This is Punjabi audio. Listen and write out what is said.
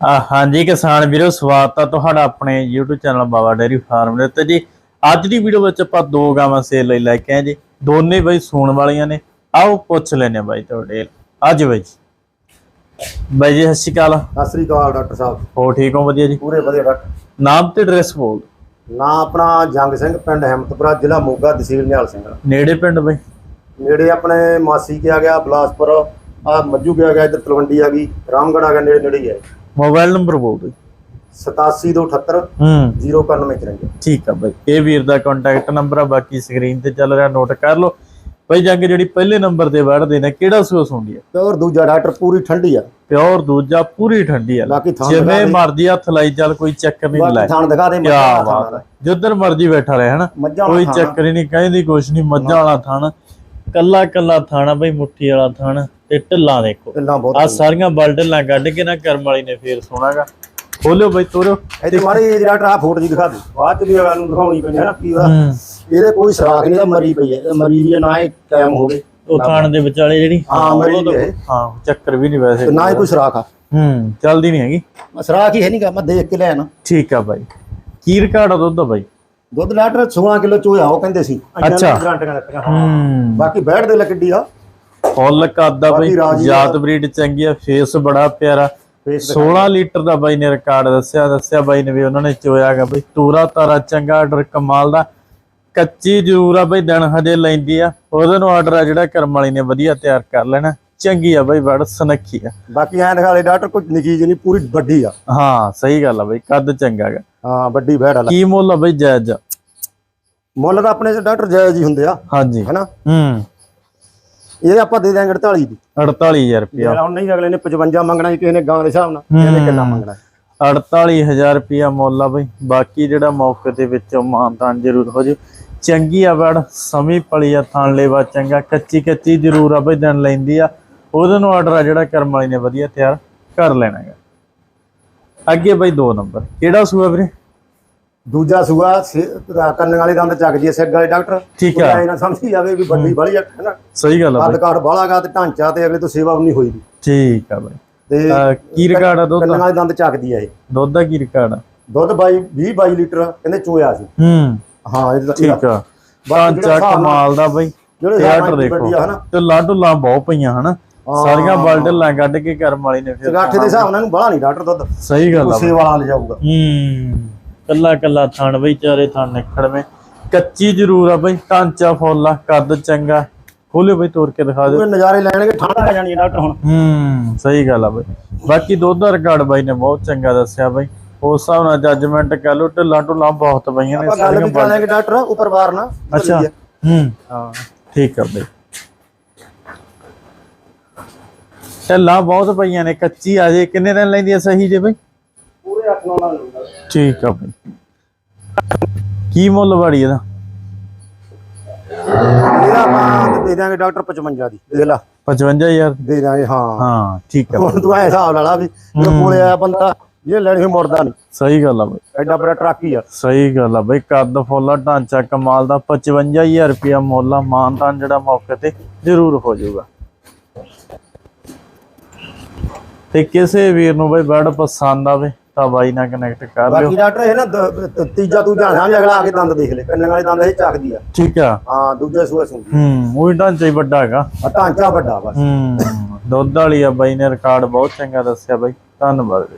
ਆ ਹਾਂਜੀ ਕਿਸਾਨ ਵੀਰੋ ਸਵਾਗਤ ਆ ਤੁਹਾਡਾ ਆਪਣੇ YouTube channel Baba dairy farm ਦੇ ਉੱਤੇ ਜੀ। ਅੱਜ ਦੀ ਵੀਡੀਓ ਵਿੱਚ ਆਪਾਂ ਦੋ ਗਾਵਾਂ ਸੇਲ ਲਈ ਲੈ ਕੇ ਆਏ ਜੀ। ਦੋਨੇ ਬਈ ਸੂਣ ਵਾਲੀਆਂ ਨੇ। ਆਓ ਪੁੱਛ ਲੈਨੇ ਬਾਈ ਤੁਹਾਡੇ ਅੱਜ ਬਾਈ ਬਾਈ ਜੀ ਸਤਿ ਸ਼੍ਰੀ ਅਕਾਲ। ਸਤਿ ਸ੍ਰੀ ਅਕਾਲ ਡਾਕਟਰ ਸਾਹਿਬ। ਹੋ ਠੀਕ ਹੋ? ਵਧੀਆ ਜੀ। ਪੂਰੇ ਵਧੀਆ ਡਾਕਟਰ। ਨਾਮ ਤੇ ਐਡਰੈਸ ਬੋਲ ਨਾਂ ਆਪਣਾ ਜੰਗ ਸਿੰਘ ਪਿੰਡ ਹਿੰਮਤਪੁਰਾ ਜ਼ਿਲ੍ਹਾ ਮੋਗਾ ਤਹਿਸੀਲ ਨਿਹਾਲ ਸਿੰਘ। ਨੇੜੇ ਪਿੰਡ ਬਾਈ? ਨੇੜੇ ਆਪਣੇ ਮਾਸੀ ਕੇ ਆ ਗਿਆ ਬਲਾਸਪੁਰ। ਆ ਮੱਜੂ ਕੇ ਆ ਗਿਆ ਇੱਧਰ ਤਲਵੰਡੀ ਆ ਗਈ। ਰਾਮਗੜ੍ਹ ਆ ਗਿਆ ਨੇੜੇ ਨੇੜੇ ਹੀ ਹੈ ਮੋਬਾਈਲ ਨੰਬਰ ਬੋਲ ਦਿਓ। 8778 ਹੂੰ। 09154 ਠੀਕ ਆ ਬਾਈ। ਇਹ ਵੀਰ ਦਾ ਕੰਟੈਕਟ ਨੰਬਰ ਆ ਬਾਕੀ ਸਕਰੀਨ ਤੇ ਚੱਲ ਰਿਹਾ ਨੋਟ ਕਰ ਲਓ। ਬਾਈ ਜੰਗ ਜਿਹੜੀ ਪਹਿਲੇ ਨੰਬਰ ਤੇ ਵੜਦੇ ਨੇ ਕਿਹੜਾ ਸੂਸ ਹੁੰਦੀ ਆ? ਹੋਰ ਦੂਜਾ ਡਾਕਟਰ ਪੂਰੀ ਠੰਡੀ ਆ। ਪਿਓਰ ਦੂਜਾ ਪੂਰੀ ਠੰਡੀ ਆ। ਬਾਕੀ ਥਾਂ ਜਿਵੇਂ। ਮਰਦੀ ਹੱਥ ਲਾਈ ਚੱਲ ਕੋਈ ਚੱਕਰ ਨਹੀਂ ਲਾਇਆ। ਥਾਣ ਦਿਖਾ ਦੇ ਮੱਝਾਂ ਵਾਲਾ ਜਿੱਧਰ ਮਰਜ਼ੀ ਬੈਠਾ ਰਹੇ ਹਨਾ? ਕੋਈ। ਚੱਕਰ ਹੀ ਨਹੀਂ ਕਹਿੰਦੀ ਕੁਛ ਨਹੀਂ ਮੱਝਾਂ ਵਾਲਾ ਥਾਣ ਕੱਲਾ ਕੱਲਾ ਥਾਣਾ ਬਈ ਮੁੱਠੀ ਵਾਲਾ ਥਾਣ ਤੇ ਢਿੱਲਾਂ ਦੇਖੋ। ਪਹਿਲਾਂ ਬਹੁਤ ਆ ਸਾਰੀਆਂ ਬਲ ਢਿੱਲਾਂ ਕੱਢ ਕੇ ਨਾ ਕਰਮ ਵਾਲੀ ਨੇ ਫੇਰ ਸੋਣਾਗਾ। ਖੋਲਿਓ ਬਈ ਤੋਰਿਓ। ਇਹਦੇ ਮਾਰੇ ਡਾਕਟਰ ਆ ਫੋਟੋ ਜੀ ਦਿਖਾ ਦੇ। ਬਾਅਦ ਚ ਵੀ ਅਗਲਾ ਨੂੰ ਦਿਖਾਉਣੀ ਪੈਣੀ ਹੈ ਨਾ ਕੀ ਉਹਦਾ। ਹੂੰ। ਇਹਦੇ ਕੋਈ ਸਰਾਖ ਨਹੀਂ ਤਾਂ ਮਰੀ ਪਈ ਹੈ। ਮਰੀ ਦੀ ਹੈ, ਨਾ ਇਹ ਕਾਇਮ ਹੋਵੇ। ਉਹ ਥਾਣ ਦੇ ਵਿਚਾਲੇ ਜਿਹੜੀ। ਹਾਂ, ਮਰੀ ਹੈ। ਹਾਂ ਚੱਕਰ ਵੀ ਨਹੀਂ ਵੈਸੇ। ਨਾ ਹੀ ਕੋਈ ਸਰਾਖ ਆ। ਹੂੰ ਚੱਲਦੀ ਨਹੀਂ ਹੈਗੀ। ਸਰਾਖ ਹੀ ਹੈ ਨਹੀਂਗਾ ਮੈਂ ਦੇਖ ਕੇ ਨਾ ਠੀਕ ਆ ਬਾਈ। ਕੀ ਰਿਕਾਰਡ ਆ ਦੁੱਧ ਦਾ ਬਾਈ। ਦੁੱਧ ਲੀਟਰ 16 ਕਿਲੋ ਚੋਇਆ ਉਹ ਕਹਿੰਦੇ ਸੀ। ਅੱਛਾ। ਦਿੱਤੀਆਂ, ਹਾਂ। ਹੂੰ ਬਾਕੀ ਬੈਠ ਦੇ ਲੱਕੜੀ ਆ। ਫੁੱਲ ਕੱਦਾ ਬਾਈ ਆ। ਜਾਤ ਬਰੀਡ ਚੰਗੀ ਆ ਫੇਸ ਬੜਾ ਪਿਆਰਾ। ਫੇਸ 16 ਲੀਟਰ ਦਾ ਬਾਈ ਨੇ ਰਿਕਾਰਡ ਦੱਸਿਆ ਦੱਸਿਆ ਬਾਈ ਨੇ ਵੀ ਉਹਨਾਂ ਨੇ ਚੋਇਆਗਾ ਬਾਈ। ਤੂਰਾ ਤਾਰਾ ਚੰਗਾ ਆਰਡਰ ਕਮਾਲ ਦਾ। ਕੱਚੀ ਜ਼ਰੂਰ ਆ ਬਾਈ ਦਿਨ ਹਜੇ ਲੈਂਦੀ ਆ। ਉਹਦੇ ਨੂੰ ਆਰਡਰ ਆ ਜਿਹੜਾ ਕਰਮ ਵਾਲੀ ਨੇ ਵਧੀਆ ਤਿਆਰ ਕਰ ਲੈਣਾ। ਚੰਗੀ ਆ ਬਾਈ ਬੜ ਸੁਨੱਖੀ ਆ। ਬਾਕੀ ਐਂ ਦਿਖਾ ਲੈ ਡਾਕਟਰ ਕੋਈ ਨਿੱਕੀ ਜਿਹੀ ਨਹੀਂ ਪੂਰੀ ਵੱਡੀ ਆ। ਹਾਂ ਸਹੀ ਗੱਲ ਆ ਬਾਈ ਕੱਦ ਚੰਗਾ ਗਾ। ਹਾਂ ਵੱਡੀ ਬੈਠ ਵਾਲਾ। ਕੀ ਮੁੱਲ ਆ ਬਾਈ ਜਾਇਜ਼ ਆ? ਮੁੱਲ ਤਾਂ ਆਪਣੇ ਡਾਕਟਰ ਜਾਇਜ਼ ਹੀ ਹੁੰਦੇ ਆ। ਹਾਂਜੀ। ਹਨਾ? ਹੂੰ। ਇਹ ਆਪਾਂ ਦੇ ਦਿਆਂਗੇ 48 ਦੀ। 48000 ਰੁਪਇਆ। ਜਿਹੜਾ ਹੁਣ ਨਹੀਂ ਅਗਲੇ ਨੇ 55 ਮੰਗਣਾ ਜੀ ਕਿਸੇ ਨੇ ਗਾਂ ਦੇ ਹਿਸਾਬ ਨਾਲ। ਕਿਸੇ ਨੇ ਕਿੰਨਾ ਮੰਗਣਾ? 48000 ਰੁਪਇਆ ਮੁੱਲ ਆ ਬਈ। ਬਾਕੀ ਜਿਹੜਾ ਮੌਕੇ ਦੇ ਵਿੱਚੋਂ ਮਾਨਤਾਨ ਜ਼ਰੂਰ ਹੋ ਜੇ ਚੰਗੀ ਆ ਵੜ ਸਮੀ ਪਲੀ ਆ ਥਾਣ ਲੈਵਾ ਚੰਗਾ ਕੱਚੀ ਕੱਚੀ ਜ਼ਰੂਰ ਆ ਬਈ ਦਿਨ ਲੈਂਦੀ ਆ। ਉਹਦੇ ਨੂੰ ਆਰਡਰ ਆ ਜਿਹੜਾ ਕਰਮ ਵਾਲੀ ਨੇ ਵਧੀਆ ਤਿਆਰ ਕਰ ਲੈਣਾ ਹੈਗਾ। ਅੱਗੇ ਬਈ 2 ਨੰਬਰ। ਕਿਹੜਾ ਸੂਆ ਵੀਰੇ? ਦੂਜਾ ਸੂਆ ਕੰਨ ਵਾਲੇ ਦੰਦ ਚੱਕਦੀ ਐ ਸਿਰ ਵਾਲੇ ਡਾਕਟਰ। ਠੀਕ ਆ। ਐ ਨਾ ਸਮਝੀ ਜਾਵੇ ਵੀ ਵੱਡੀ ਬੜੀ ਆ ਹਨਾ ਸਹੀ ਗੱਲ ਆ ਕਾਠ ਬਾਲਾਗਾ ਤੇ ਢਾਂਚਾ ਤੇ ਅਗਲੇ ਤੋਂ ਸੇਵਾ ਨਹੀਂ ਹੋਈ ਠੀਕ ਆ ਬਈ। ਤੇ ਕੀ ਰਿਕਾਰਡ ਆ ਦੁੱਧ ਕੰਨ ਵਾਲੇ ਦੰਦ ਚੱਕਦੀ ਐ ਇਹ। ਦੁੱਧ ਦਾ ਕੀ ਰਿਕਾਰਡ ਆ? ਦੁੱਧ ਬਾਈ 20 22 ਲੀਟਰ ਕਹਿੰਦੇ ਚੋਇਆ ਸੀ। ਹੂੰ। ਹਾਂ ਇਹਦਾ ਠੀਕ ਆ। ਨਾਲ- ਕਮਾਲ ਦਾ ਬਈ। ਜਿਹੜੇ ਨਾਲ ਦੇਖੋ। ਆ ਤੇ ਲਾਡੂਲਾਂ ਬਹੁਤ ਪਈਆਂ ਹਨਾ ਸਾਰੀਆਂ ਬਲਡਲਾਂ ਕੱਢ ਕੇ ਕਰਮ ਵਾਲੀ ਨੇ ਫਿਰ ਗਾਠੇ ਦੇ ਹਿਸਾਬ ਨਾਲ ਇਹਨੂੰ ਬਾਹਲਾ ਨਹੀਂ ਡਾਕਟਰ ਦੁੱਧ। ਸਹੀ ਗੱਲ ਆ ਉਸੇ ਵਾਲਾ ਲੈ ਜਾਊਗਾ। ਹੂੰ। ਕੱਲਾ ਕੱਲਾ ਥਣ ਬਈ ਚਾਰੇ ਥਣ ਨਿਖੜਵੇਂ ਕੱਚੀ ਜ਼ਰੂਰ ਆ ਬਈ ਢਾਂਚਾ ਫੁੱਲ ਕੱਦ ਚੰਗਾ। ਖੋਲਿਓ ਬਈ ਤੋੜ ਕੇ ਦਿਖਾ ਦਿਓ। ਨਜ਼ਾਰੇ ਲੈਣਗੇ ਠੰਡ ਆ ਜਾਣੀ ਡਾਕਟਰ ਹੁਣ। ਹੂੰ ਸਹੀ ਗੱਲ ਆ ਬਈ। ਬਾਕੀ ਦੁੱਧ ਦਾ ਰਿਕਾਰਡ ਬਾਈ ਨੇ ਬਹੁਤ ਚੰਗਾ ਦੱਸਿਆ ਬਈ। ਉਸ ਹਿਸਾਬ ਨਾਲ ਜੱਜਮੈਂਟ ਕਰ ਲਓ ਢਿੱਲਾਂ ਢੁੱਲਾਂ ਬਹੁਤ ਪਈਆਂ ਨੇ ਸਾਰੀਆਂ ਕਰਾਂਗੇ ਡਾਕਟਰ ਉੱਪਰ ਬਾਹਰ ਨਾ। ਅੱਛਾ ਹੂੰ ਹਾਂ। ਠੀਕ ਆ ਬਈ। ਢਿੱਲਾਂ ਬਹੁਤ ਪਈਆਂ ਨੇ ਕੱਚੀ ਆ ਜੇ ਕਿੰਨੇ ਦਿਨ ਲੈਂਦੀ ਆ ਸਹੀ ਜੇ ਬਈ? ਪੂਰੇ 8 9 ਨਾਲ ਠੀਕ ਆ ਬਈ। ਕੀ ਮੁੱਲ ਵਾੜੀ ਇਹਦਾ? ਇਹਦਾ ਆਪਾਂ ਦੇ ਦਾਂਗੇ ਡਾਕਟਰ 55 ਦੀ ਦੇਖ ਲਾ। 55000 ਦੇ? ਦਾਂਗੇ ਹਾਂ। ਹਾਂ ਠੀਕ ਆ ਹੁਣ ਤੂੰ ਐ ਹਿਸਾਬ ਲਾ ਲਾ ਵੀ ਜਦੋਂ ਕੋਲੇ ਆਇਆ ਬੰਦਾ ਇਹ ਲੈਣੀ ਹੋਈ ਮੁੜਦਾ ਨਹੀਂ। ਸਹੀ ਗੱਲ ਆ ਬਈ। ਐਡਾ ਬੜਾ ਟਰੱਕ ਹੀ ਆ। ਸਹੀ ਗੱਲ ਆ ਬਈ ਕੱਦ ਫੁੱਲਾ ਢਾਂਚਾ ਕਮਾਲ ਦਾ 55000 ਰੁਪਿਆ ਮੁੱਲ ਆ ਮਾਨਤਾਨ ਜਿਹੜਾ ਮੌਕੇ ਤੇ ਜ਼ਰੂਰ ਹੋ ਜਾਊਗਾ। ਤੇ ਕਿਸੇ ਵੀਰ ਨੂੰ ਬਈ ਬੜ ਪਸੰਦ ਆਵੇ ਤਾਂ ਬਾਈ ਨਾਲ ਕਨੈਕਟ ਕਰ ਲਿਓ। ਬਾਕੀ ਡਾਕਟਰ ਇਹ ਨਾ ਦ- ਤ- ਤੀਜਾ ਤੂੰ ਜਾਣਾ ਵੀ ਅਗਲਾ ਆ ਕੇ ਦੰਦ ਦੇਖ ਲੈ। ਕੰਨਾਂ ਵਾਲੇ ਦੰਦ ਇਹ ਚੱਕਦੀ ਆ। ਠੀਕ ਆ। ਹਾਂ ਦੂਜੇ ਸੂਏ ਸੁਣਦੀ ਹੂੰ ਉਹ ਢਾਂਚਾ ਹੀ ਵੱਡਾ ਹੈਗਾ। ਆ ਢਾਂਚਾ ਵੱਡਾ ਬਸ। ਹੂੰ ਦੁੱਧ ਵਾਲੀ ਆ ਬਾਈ ਨੇ ਰਿਕਾਰਡ ਬਹੁਤ ਚੰਗਾ ਦੱਸਿਆ ਬਾਈ। ਧੰਨਵਾਦ। ਜੀ